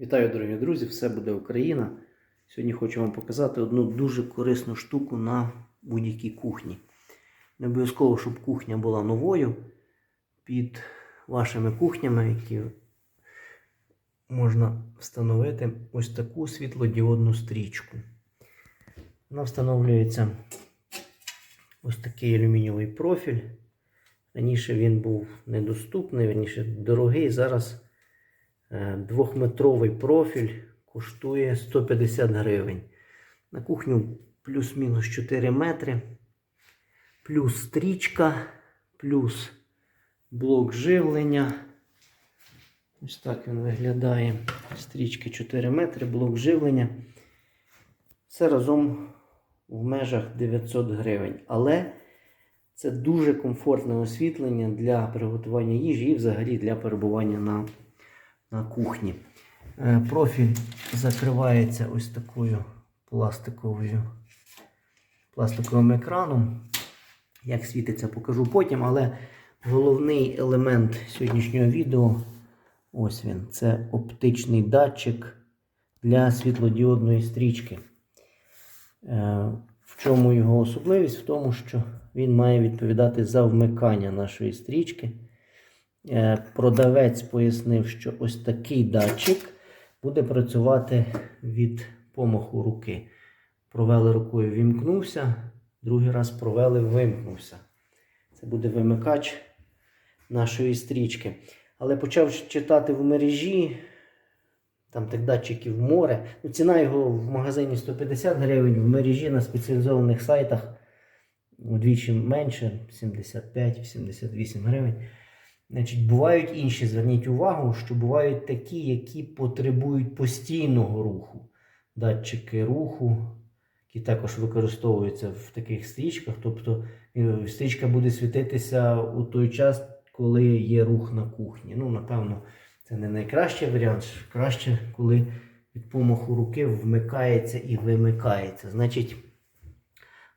Вітаю, дорогі друзі! Все буде Україна. Сьогодні хочу вам показати одну дуже корисну штуку на будь-якій кухні. Не обов'язково, щоб кухня була новою. Під вашими кухнями, які можна встановити ось таку світлодіодну стрічку. Вона встановлюється ось такий алюмінієвий профіль. Раніше він був недоступний, раніше дорогий. Зараз Двохметровий профіль коштує 150 гривень. На кухню плюс-мінус 4 метри, плюс стрічка, плюс блок живлення. Ось так він виглядає. Стрічки 4 метри, блок живлення. Все разом в межах 900 гривень. Але це дуже комфортне освітлення для приготування їжі і взагалі для перебування на кухні. Е, Профіль закривається ось такою пластиковою, пластиковим екраном. Як світиться, покажу потім, але головний елемент сьогоднішнього відео ось він. Це оптичний датчик для світлодіодної стрічки. Е, В чому його особливість? В тому, що він має відповідати за вмикання нашої стрічки. Е, Продавець пояснив, що ось такий датчик буде працювати від помаху руки. Провели рукою, вімкнувся, другий раз провели, вимкнувся. Це буде вимикач нашої стрічки. Але почав читати в мережі, там тих датчиків море. Ну, ціна його в магазині 150 гривень, в мережі на спеціалізованих сайтах вдвічі менше 75-88 гривень. Значить, Бувають інші, зверніть увагу, що бувають такі, які потребують постійного руху. Датчики руху, які також використовуються в таких стрічках. Тобто е, стрічка буде світитися у той час, коли є рух на кухні. Ну, напевно, це не найкращий варіант. Краще, коли від помаху руки вмикається і вимикається. Значить,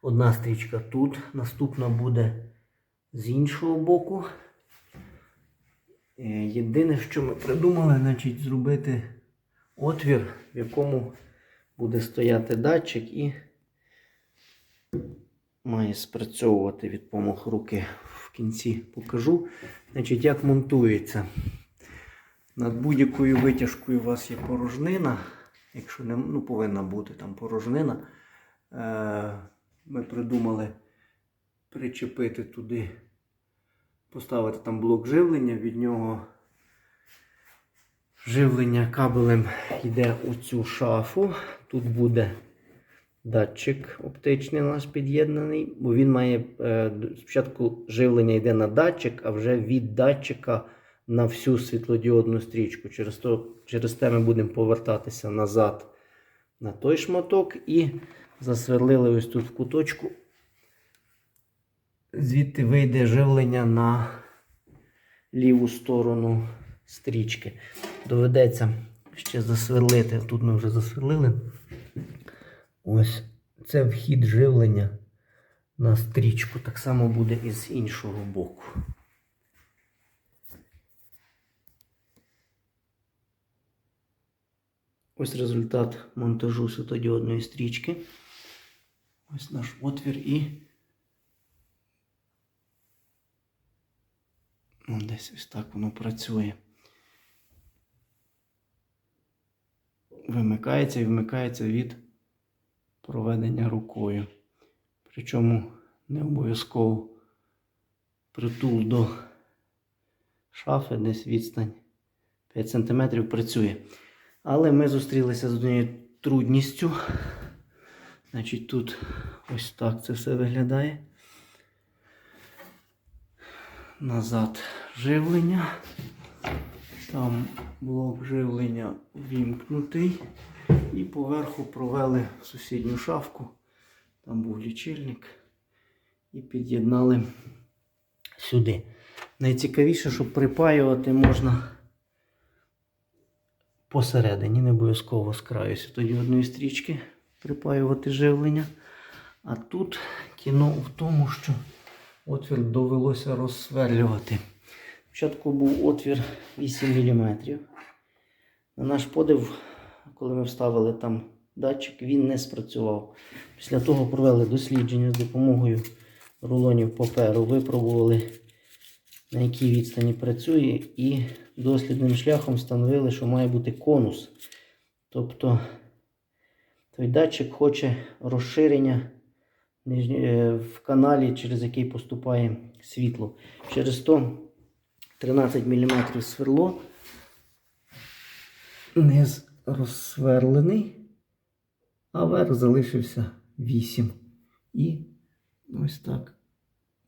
одна стрічка тут, наступна буде з іншого боку. Е, Єдине, що ми придумали, значить, зробити отвір, в якому буде стояти датчик і має спрацьовувати від помаху руки. В кінці покажу. Значить, як монтується. Над будь-якою витяжкою у вас є порожнина. Якщо не ну, повинна бути там порожнина, е, ми придумали причепити туди поставити там блок живлення, від нього живлення кабелем йде у цю шафу. Тут буде датчик оптичний наш під'єднаний, бо він має е, спочатку живлення йде на датчик, а вже від датчика на всю світлодіодну стрічку. Через, то, через те ми будемо повертатися назад на той шматок і засверлили ось тут в куточку звідти вийде живлення на ліву сторону стрічки. Доведеться ще засверлити. Тут ми вже засверлили. Ось це вхід живлення на стрічку. Так само буде і з іншого боку. Ось результат монтажу світодіодної стрічки. Ось наш отвір і Ну, десь ось так воно працює. Вимикається і вмикається від проведення рукою. Причому не обов'язково притул до шафи, десь відстань 5 см працює. Але ми зустрілися з однією трудністю. Значить, тут ось так це все виглядає назад живлення. Там блок живлення вімкнутий. І поверху провели сусідню шафку. Там був лічильник. І під'єднали сюди. Найцікавіше, що припаювати можна посередині, не обов'язково з краю світодіодної стрічки припаювати живлення. А тут кіно в тому, що отвір довелося розсверлювати. Спочатку був отвір 8 мм. На наш подив, коли ми вставили там датчик, він не спрацював. Після того провели дослідження з допомогою рулонів паперу, випробували, на якій відстані працює, і дослідним шляхом встановили, що має бути конус. Тобто той датчик хоче розширення в каналі, через який поступає світло. Через то 13 мм сверло, низ розсверлений, а верх залишився 8. І ось так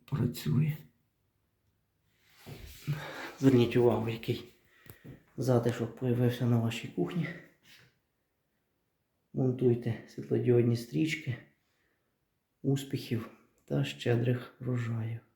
працює. Зверніть увагу, який затишок появився на вашій кухні. Монтуйте світлодіодні стрічки, успіхів та щедрих врожаїв.